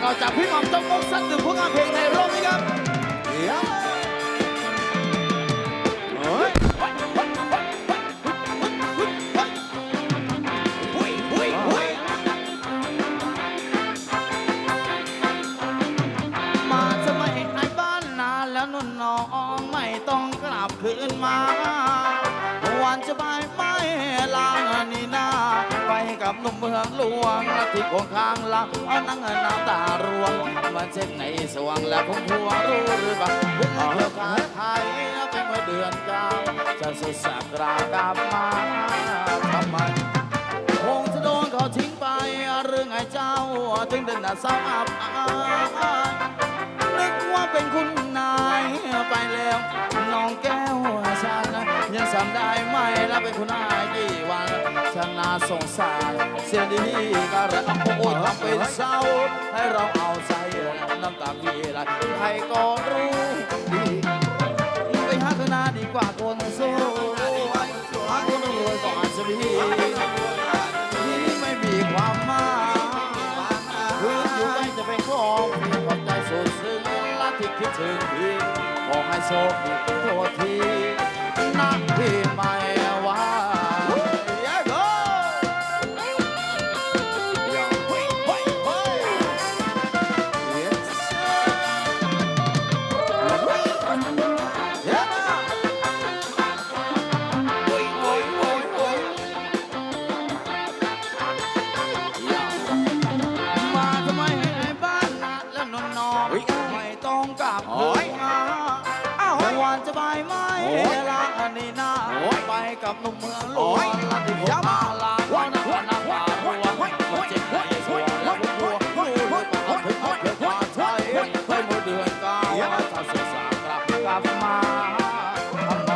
เก่าจากพี่หม่ำจงมกสักหนึ่งผลงานเพลงในรอบนี้ครับเดี๋ยวเฮ้ยหุ้ยหุ้ยหุ้ยมาจะไม่ไอ้บ้านนานแล้วนุ่นน้องไม่ต้องกลับคืนมา วันจะบายไม่ลา กับหนุ่มเมืองหลวงที่คงข้างหลังเอานั่งน้ำตาร่วงมันเจ็บในสว่างแล้วคงพัวรู้หรือเปล่าเพื่อขายไทยเป็นเมื่อเดือนเก้าจะสุดสักรากลับมาทำไมคงจะโดนเขาทิ้งไปเรื่องไอ้เจ้า ถึงเดินหน้าเศร้าอับอายนึกว่าเป็นคุณำได้ไหมแล้วเป็นคุณนายกี่วันฉันน่าสงสารเสียดีก็ระอับโอ้ยทำเป็นเศร้า ให้เราเอาใจน้ำตาพี่ไหลใครก็รู้ดีไปหาข้างหน้าดีกว่าคนสู้หาคนรวยก็อาจะมีที่ไม่มีความหมายคืนอยู่ใกล้จะเป็นของพี่ขอบใจสุดซึ้งและที่คิดถึงพี่ขอให้โชคดีโทษที ที่ไม่ว่ามาทำไมให้ในบ้านนะเรื่นอนนอนไม่ต้องกลับ ไหมลาอันนี้นาไปกับหนุ่มเมืองหลวงลาที่ผมมาลาวันนั้นน้ำตาร่วงมันเจ็บในสวงแล้วหัวรู้เลยเอาถึงเอาเพื่อความใช่ให้เมื่อเดือนเก้าถ้าศึกษากลับกลับมาทำไม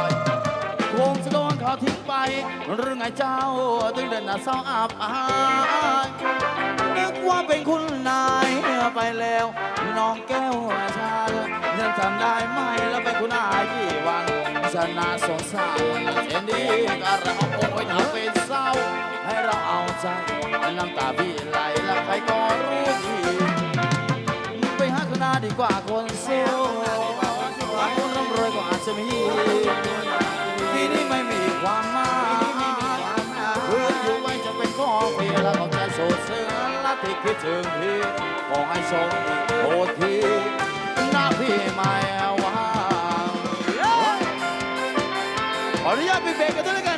คงจะโดนเขาทิ้งไปหรือไงเจ้าถึงเดินหน้าเศร้าอับอายนึกว่าเป็นคุณนายไปแล้วน้องแก้วชายังจำได้ไหมแล้วเป็นคุณนายกี่ วันฉันน่าสงสารเช่นนี้ก็เราโอ้ยทำเป็นเศร้า ให้เราเอาใจน้ำตาพี่ไหลแล้วใครก็รู้ดีไปหาคนหน้าดีกว่าคนสู้หาคนร่ำรวยก็อาจจะมีที่นี่ไม่มีความหมายคืออยู่ไว้จะเป็นของพี่แล้วก็จะโสดเสือและที่คิดถึงพี่ขอให้โชคดีโทษที ขออนุญ